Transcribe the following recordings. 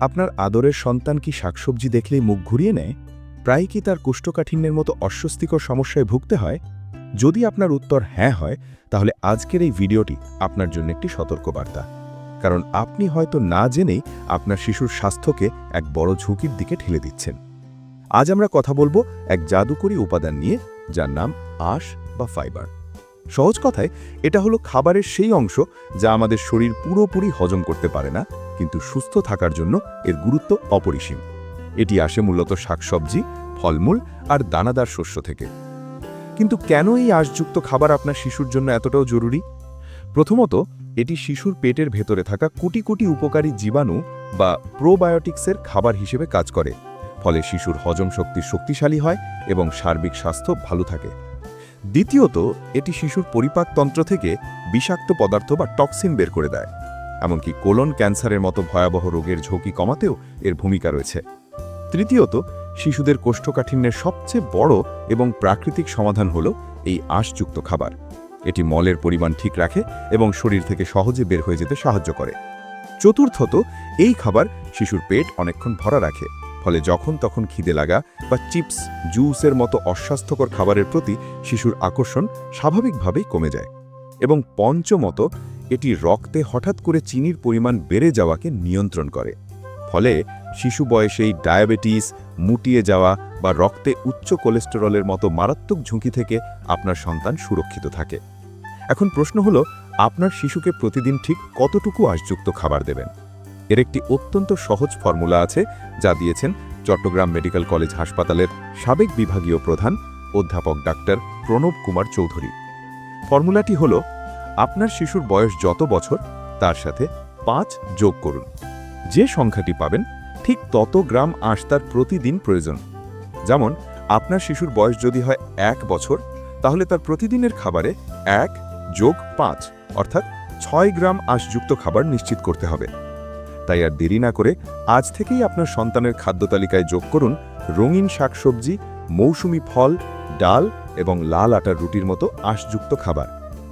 আপনার আদরের সন্তান কি শাকসবজি দেখলেই মুখ ঘুরিয়ে নেয়? প্রায় কি তার কোষ্ঠকাঠিন্যের মতো অস্বস্তিকর সমস্যায় ভুগতে হয়? যদি আপনার উত্তর হ্যাঁ হয়, তাহলে আজকের এই ভিডিওটি আপনার জন্য একটি সতর্কবার্তা। কারণ আপনি হয়তো না জেনেই আপনার শিশুর স্বাস্থ্যকে এক বড় ঝুঁকির দিকে ঠেলে দিচ্ছেন। আজ আমরা কথা বলব এক জাদুকরী উপাদান নিয়ে, যার নাম আঁশ বা ফাইবার। সহজ কথায়, এটা হলো খাবারের সেই অংশ যা আমাদের শরীর পুরোপুরি হজম করতে পারে না, কিন্তু সুস্থ থাকার জন্য এর গুরুত্ব অপরিসীম। এটি আসে মূলত শাকসবজি, ফলমূল আর দানাদার শস্য থেকে। কিন্তু কেন এই আশযুক্ত খাবার আপনার শিশুর জন্য এতটাও জরুরি? প্রথমত, এটি শিশুর পেটের ভেতরে থাকা কোটি কোটি উপকারী জীবাণু বা প্রোবায়োটিক্সের খাবার হিসেবে কাজ করে, ফলে শিশুর হজম শক্তি শক্তিশালী হয় এবং সার্বিক স্বাস্থ্য ভালো থাকে। দ্বিতীয়ত, এটি শিশুর পরিপাকতন্ত্র থেকে বিষাক্ত পদার্থ বা টক্সিন বের করে দেয়। এমনকি কোলন ক্যান্সারের মতো ভয়াবহ রোগের ঝুঁকি কমাতেও এর ভূমিকা রয়েছে। তৃতীয়ত, শিশুদের কোষ্ঠকাঠিন্যের সবচেয়ে বড় এবং প্রাকৃতিক সমাধান হল এই আঁশযুক্ত খাবার। এটি মলের পরিমাণ ঠিক রাখে এবং শরীর থেকে সহজে বের হয়ে যেতে সাহায্য করে। চতুর্থত, এই খাবার শিশুর পেট অনেকক্ষণ ভরা রাখে। ফলে যখন তখন খিদে লাগা বা চিপস, জুসের মতো অস্বাস্থ্যকর খাবারের প্রতি শিশুর আকর্ষণ স্বাভাবিকভাবেই কমে যায় এবং পঞ্চমত, এটি রক্তে হঠাৎ করে চিনির পরিমাণ বেড়ে যাওয়াকে নিয়ন্ত্রণ করে। ফলে শিশু বয়সেই ডায়াবেটিস, মুটিয়ে যাওয়া বা রক্তে উচ্চ কোলেস্টেরলের মতো মারাত্মক ঝুঁকি থেকে আপনার সন্তান সুরক্ষিত থাকে। এখন প্রশ্ন হলো, আপনার শিশুকে প্রতিদিন ঠিক কতটুকু আশযুক্ত খাবার দেবেন? এর একটি অত্যন্ত সহজ ফর্মুলা আছে, যা দিয়েছেন চট্টগ্রাম মেডিকেল কলেজ হাসপাতালের সাবেক বিভাগীয় প্রধান অধ্যাপক ডাক্তার প্রণব কুমার চৌধুরী। ফর্মুলাটি হল, আপনার শিশুর বয়স যত বছর, তার সাথে পাঁচ যোগ করুন। যে সংখ্যাটি পাবেন, ঠিক তত গ্রাম আঁশ তার প্রতিদিন প্রয়োজন। যেমন, আপনার শিশুর বয়স যদি হয় এক বছর, তাহলে তার প্রতিদিনের খাবারে এক যোগ পাঁচ, অর্থাৎ ছয় গ্রাম আঁশযুক্ত খাবার নিশ্চিত করতে হবে। তাই আর দেরি না করে আজ থেকেই আপনার সন্তানের খাদ্য তালিকায় যোগ করুন রঙিন শাকসবজি, মৌসুমি ফল, ডাল এবং লাল আটার রুটির মতো আঁশযুক্ত খাবার।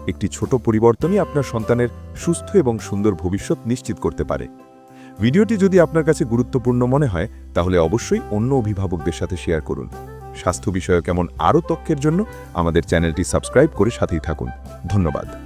একটি ছোট পরিবর্তনই আপনার সন্তানের সুস্থ এবং সুন্দর ভবিষ্যৎ নিশ্চিত করতে পারে। ভিডিওটি যদি আপনার কাছে গুরুত্বপূর্ণ মনে হয়, তাহলে অবশ্যই অন্য অভিভাবকদের সাথে শেয়ার করুন। স্বাস্থ্য বিষয়ক এমন আরও তথ্যের জন্য আমাদের চ্যানেলটি সাবস্ক্রাইব করে সাথেই থাকুন। ধন্যবাদ।